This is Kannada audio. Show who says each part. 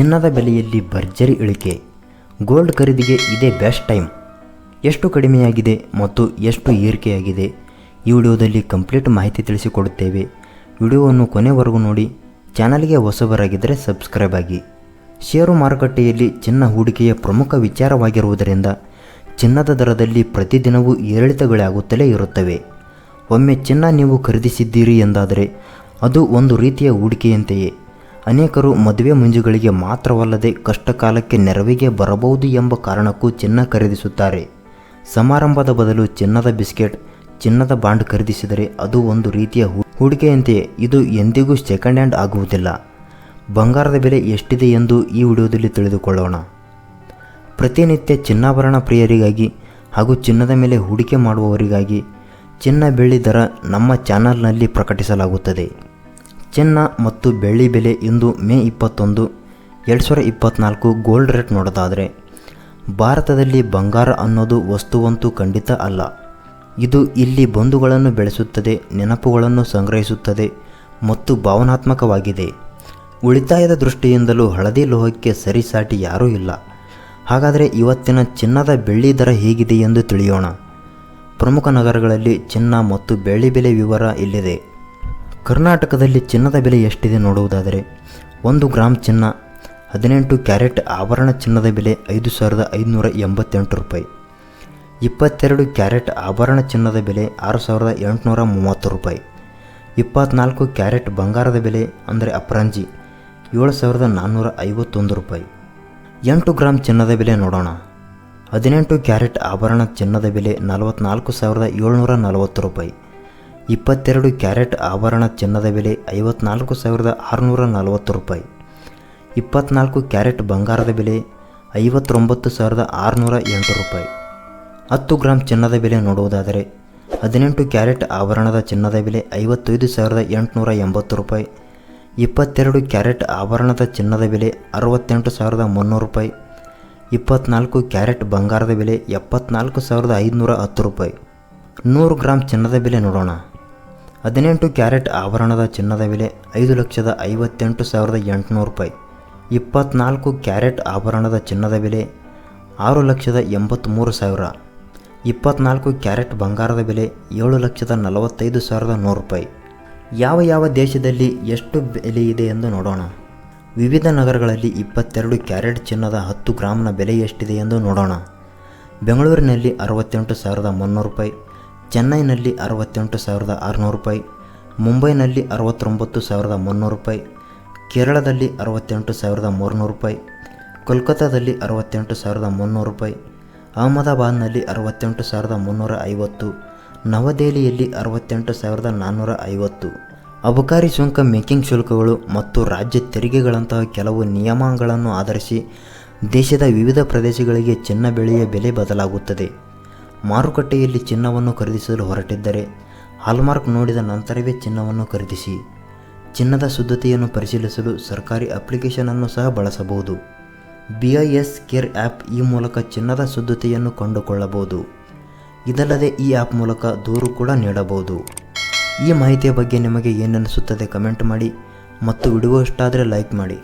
Speaker 1: ಚಿನ್ನದ ಬೆಲೆಯಲ್ಲಿ ಭರ್ಜರಿ ಇಳಿಕೆ. ಗೋಲ್ಡ್ ಖರೀದಿಗೆ ಇದೇ ಬೆಸ್ಟ್ ಟೈಮ್. ಎಷ್ಟು ಕಡಿಮೆಯಾಗಿದೆ ಮತ್ತು ಎಷ್ಟು ಏರಿಕೆಯಾಗಿದೆ? ಈ ವಿಡಿಯೋದಲ್ಲಿ ಕಂಪ್ಲೀಟ್ ಮಾಹಿತಿ ತಿಳಿಸಿಕೊಡುತ್ತೇವೆ. ವಿಡಿಯೋವನ್ನು ಕೊನೆವರೆಗೂ ನೋಡಿ, ಚಾನಲ್ಗೆ ಹೊಸಬರಾಗಿದ್ದರೆ ಸಬ್ಸ್ಕ್ರೈಬ್ ಆಗಿ. ಷೇರು ಮಾರುಕಟ್ಟೆಯಲ್ಲಿ ಚಿನ್ನ ಹೂಡಿಕೆಯ ಪ್ರಮುಖ ವಿಚಾರವಾಗಿರುವುದರಿಂದ ಚಿನ್ನದ ದರದಲ್ಲಿ ಪ್ರತಿದಿನವೂ ಏರಿಳಿತಗಳಾಗುತ್ತಲೇ ಇರುತ್ತವೆ. ಒಮ್ಮೆ ಚಿನ್ನ ನೀವು ಖರೀದಿಸಿದ್ದೀರಿ ಎಂದಾದರೆ ಅದು ಒಂದು ರೀತಿಯ ಹೂಡಿಕೆಯಂತೆಯೇ. ಅನೇಕರು ಮದುವೆ ಮುಂಜುಗಳಿಗೆ ಮಾತ್ರವಲ್ಲದೆ ಕಷ್ಟಕಾಲಕ್ಕೆ ನೆರವಿಗೆ ಬರಬಹುದು ಎಂಬ ಕಾರಣಕ್ಕೂ ಚಿನ್ನ ಖರೀದಿಸುತ್ತಾರೆ. ಸಮಾರಂಭದ ಬದಲು ಚಿನ್ನದ ಬಿಸ್ಕೆಟ್, ಚಿನ್ನದ ಬಾಂಡ್ ಖರೀದಿಸಿದರೆ ಅದು ಒಂದು ರೀತಿಯ ಹೂಡಿಕೆಯಂತೆಯೇ, ಇದು ಎಂದಿಗೂ ಸೆಕೆಂಡ್ ಹ್ಯಾಂಡ್ ಆಗುವುದಿಲ್ಲ. ಬಂಗಾರದ ಬೆಲೆ ಎಷ್ಟಿದೆ ಎಂದು ಈ ವಿಡಿಯೋದಲ್ಲಿ ತಿಳಿದುಕೊಳ್ಳೋಣ. ಪ್ರತಿನಿತ್ಯ ಚಿನ್ನಾಭರಣ ಪ್ರಿಯರಿಗಾಗಿ ಹಾಗೂ ಚಿನ್ನದ ಮೇಲೆ ಹೂಡಿಕೆ ಮಾಡುವವರಿಗಾಗಿ ಚಿನ್ನ ಬೆಳ್ಳಿ ದರ ನಮ್ಮ ಚಾನಲ್ನಲ್ಲಿ ಪ್ರಕಟಿಸಲಾಗುತ್ತದೆ. ಚಿನ್ನ ಮತ್ತು ಬೆಳ್ಳಿ ಬೆಲೆ ಇಂದು ಮೇ ಇಪ್ಪತ್ತೊಂದು, ಎರಡು ಸಾವಿರ ಇಪ್ಪತ್ತ್ನಾಲ್ಕು ಗೋಲ್ಡ್ ರೇಟ್ ನೋಡೋದಾದರೆ, ಭಾರತದಲ್ಲಿ ಬಂಗಾರ ಅನ್ನೋದು ವಸ್ತುವಂತೂ ಖಂಡಿತ ಅಲ್ಲ. ಇದು ಇಲ್ಲಿ ಬಂಧುಗಳನ್ನು ಬೆಳೆಸುತ್ತದೆ, ನೆನಪುಗಳನ್ನು ಸಂಗ್ರಹಿಸುತ್ತದೆ ಮತ್ತು ಭಾವನಾತ್ಮಕವಾಗಿದೆ. ಉಳಿತಾಯದ ದೃಷ್ಟಿಯಿಂದಲೂ ಹಳದಿ ಲೋಹಕ್ಕೆ ಸರಿಸಾಟಿ ಯಾರೂ ಇಲ್ಲ. ಹಾಗಾದರೆ ಇವತ್ತಿನ ಚಿನ್ನದ ಬೆಳ್ಳಿ ದರ ಹೇಗಿದೆ ಎಂದು ತಿಳಿಯೋಣ. ಪ್ರಮುಖ ನಗರಗಳಲ್ಲಿ ಚಿನ್ನ ಮತ್ತು ಬೆಳ್ಳಿ ಬೆಲೆ ವಿವರ ಇಲ್ಲಿದೆ. ಕರ್ನಾಟಕದಲ್ಲಿ ಚಿನ್ನದ ಬೆಲೆ ಎಷ್ಟಿದೆ ನೋಡುವುದಾದರೆ, ಒಂದು ಗ್ರಾಮ್ ಚಿನ್ನ ಹದಿನೆಂಟು ಕ್ಯಾರೆಟ್ ಆಭರಣ ಚಿನ್ನದ ಬೆಲೆ ಐದು ಸಾವಿರದ ಐದುನೂರ ಎಂಬತ್ತೆಂಟು ರೂಪಾಯಿ. ಇಪ್ಪತ್ತೆರಡು ಕ್ಯಾರೆಟ್ ಆಭರಣ ಚಿನ್ನದ ಬೆಲೆ ಆರು ಸಾವಿರದ ಎಂಟುನೂರ ಮೂವತ್ತು ರೂಪಾಯಿ. ಇಪ್ಪತ್ನಾಲ್ಕು ಕ್ಯಾರೆಟ್ ಬಂಗಾರದ ಬೆಲೆ ಅಂದರೆ ಅಪರಂಜಿ ಏಳು ಸಾವಿರದ ನಾನ್ನೂರ ಐವತ್ತೊಂದು ರೂಪಾಯಿ. ಎಂಟು ಗ್ರಾಮ್ ಚಿನ್ನದ ಬೆಲೆ ನೋಡೋಣ. ಹದಿನೆಂಟು ಕ್ಯಾರೆಟ್ ಆಭರಣ ಚಿನ್ನದ ಬೆಲೆ ನಲವತ್ನಾಲ್ಕು ಸಾವಿರದ ಏಳ್ನೂರ ನಲವತ್ತು ರೂಪಾಯಿ. ಇಪ್ಪತ್ತೆರಡು ಕ್ಯಾರೆಟ್ ಆಭರಣ ಚಿನ್ನದ ಬೆಲೆ ಐವತ್ನಾಲ್ಕು ಸಾವಿರದ ಆರುನೂರ ನಲವತ್ತು ರೂಪಾಯಿ. ಇಪ್ಪತ್ನಾಲ್ಕು ಕ್ಯಾರೆಟ್ ಬಂಗಾರದ ಬೆಲೆ ಐವತ್ತೊಂಬತ್ತು ಸಾವಿರದ ಆರುನೂರ ಎಂಟು ರೂಪಾಯಿ. ಹತ್ತು ಗ್ರಾಮ್ ಚಿನ್ನದ ಬೆಲೆ ನೋಡುವುದಾದರೆ, ಹದಿನೆಂಟು ಕ್ಯಾರೆಟ್ ಆಭರಣದ ಚಿನ್ನದ ಬೆಲೆ ಐವತ್ತೈದು ಸಾವಿರದ ಎಂಟುನೂರ ಎಂಬತ್ತು ರೂಪಾಯಿ. ಇಪ್ಪತ್ತೆರಡು ಕ್ಯಾರೆಟ್ ಆಭರಣದ ಚಿನ್ನದ ಬೆಲೆ ಅರವತ್ತೆಂಟು ಸಾವಿರದ ಮುನ್ನೂರು ರೂಪಾಯಿ. ಇಪ್ಪತ್ನಾಲ್ಕು ಕ್ಯಾರೆಟ್ ಬಂಗಾರದ ಬೆಲೆ ಎಪ್ಪತ್ನಾಲ್ಕು ಸಾವಿರದ ಐದುನೂರ ಹತ್ತು ರೂಪಾಯಿ. ನೂರು ಗ್ರಾಮ್ ಚಿನ್ನದ ಬೆಲೆ ನೋಡೋಣ. ಹದಿನೆಂಟು ಕ್ಯಾರೆಟ್ ಆಭರಣದ ಚಿನ್ನದ ಬೆಲೆ ಐದು ಲಕ್ಷದ ಐವತ್ತೆಂಟು ಸಾವಿರದ ಎಂಟುನೂರು ರೂಪಾಯಿ. ಇಪ್ಪತ್ನಾಲ್ಕು ಕ್ಯಾರೆಟ್ ಆಭರಣದ ಚಿನ್ನದ ಬೆಲೆ ಆರು ಲಕ್ಷದ ಎಂಬತ್ತ್ಮೂರು ಸಾವಿರ. ಇಪ್ಪತ್ನಾಲ್ಕು ಕ್ಯಾರೆಟ್ ಬಂಗಾರದ ಬೆಲೆ ಏಳು ಲಕ್ಷದ ನಲವತ್ತೈದು ಸಾವಿರದ ನೂರು ರೂಪಾಯಿ. ಯಾವ ಯಾವ ದೇಶದಲ್ಲಿ ಎಷ್ಟು ಬೆಲೆ ಇದೆ ಎಂದು ನೋಡೋಣ. ವಿವಿಧ ನಗರಗಳಲ್ಲಿ ಇಪ್ಪತ್ತೆರಡು ಕ್ಯಾರೆಟ್ ಚಿನ್ನದ ಹತ್ತು ಗ್ರಾಮ್ನ ಬೆಲೆ ಎಷ್ಟಿದೆ ಎಂದು ನೋಡೋಣ. ಬೆಂಗಳೂರಿನಲ್ಲಿ ಅರವತ್ತೆಂಟು ಸಾವಿರದ ಮುನ್ನೂರು ರೂಪಾಯಿ. ಚೆನ್ನೈನಲ್ಲಿ ಅರವತ್ತೆಂಟು ಸಾವಿರದ ಆರುನೂರು ರೂಪಾಯಿ, ಮುಂಬೈನಲ್ಲಿ ಅರವತ್ತೊಂಬತ್ತು ಸಾವಿರದ ಮುನ್ನೂರು ರೂಪಾಯಿ, ಕೇರಳದಲ್ಲಿ ಅರವತ್ತೆಂಟು ಸಾವಿರದ ಮೂರುನೂರು ರೂಪಾಯಿ, ಕೋಲ್ಕತ್ತಾದಲ್ಲಿ ಅರವತ್ತೆಂಟು ಸಾವಿರದ ಮುನ್ನೂರು ರೂಪಾಯಿ, ಅಹಮದಾಬಾದ್ನಲ್ಲಿ ಅರವತ್ತೆಂಟು ಸಾವಿರದ ಮುನ್ನೂರ ಐವತ್ತು, ನವದೆಹಲಿಯಲ್ಲಿ ಅರವತ್ತೆಂಟು ಸಾವಿರದ ನಾನ್ನೂರ ಐವತ್ತು. ಅಬಕಾರಿ ಸುಂಕ ಮೇಕಿಂಗ್ ಶುಲ್ಕಗಳು ಮತ್ತು ರಾಜ್ಯ ತೆರಿಗೆಗಳಂತಹ ಕೆಲವು ನಿಯಮಗಳನ್ನು ಆಧರಿಸಿ ದೇಶದ ವಿವಿಧ ಪ್ರದೇಶಗಳಿಗೆ ಚಿನ್ನ ಬೆಳೆಯ ಬೆಲೆ ಬದಲಾಗುತ್ತದೆ. ಮಾರುಕಟ್ಟೆಯಲ್ಲಿ ಚಿನ್ನವನ್ನು ಖರೀದಿಸಲು ಹೊರಟಿದ್ದರೆ ಹಾಲ್ಮಾರ್ಕ್ ನೋಡಿದ ನಂತರವೇ ಚಿನ್ನವನ್ನು ಖರೀದಿಸಿ, ಚಿನ್ನದ ಶುದ್ಧತೆಯನ್ನು ಪರಿಶೀಲಿಸಲು ಸರ್ಕಾರಿ ಅಪ್ಲಿಕೇಶನನ್ನು ಸಹ ಬಳಸಬಹುದು. B I S care app ಈ ಮೂಲಕ ಚಿನ್ನದ ಶುದ್ಧತೆಯನ್ನು ಕಂಡುಕೊಳ್ಳಬಹುದು. ಇದಲ್ಲದೆ ಈ ಆ್ಯಪ್ ಮೂಲಕ ದೂರು ಕೂಡ ನೀಡಬಹುದು. ಈ ಮಾಹಿತಿಯ ಬಗ್ಗೆ ನಿಮಗೆ ಏನನ್ನಿಸುತ್ತದೆ ಕಮೆಂಟ್ ಮಾಡಿ ಮತ್ತು ವಿಡಿಯೋ ಇಷ್ಟ ಆದರೆ ಲೈಕ್ ಮಾಡಿ.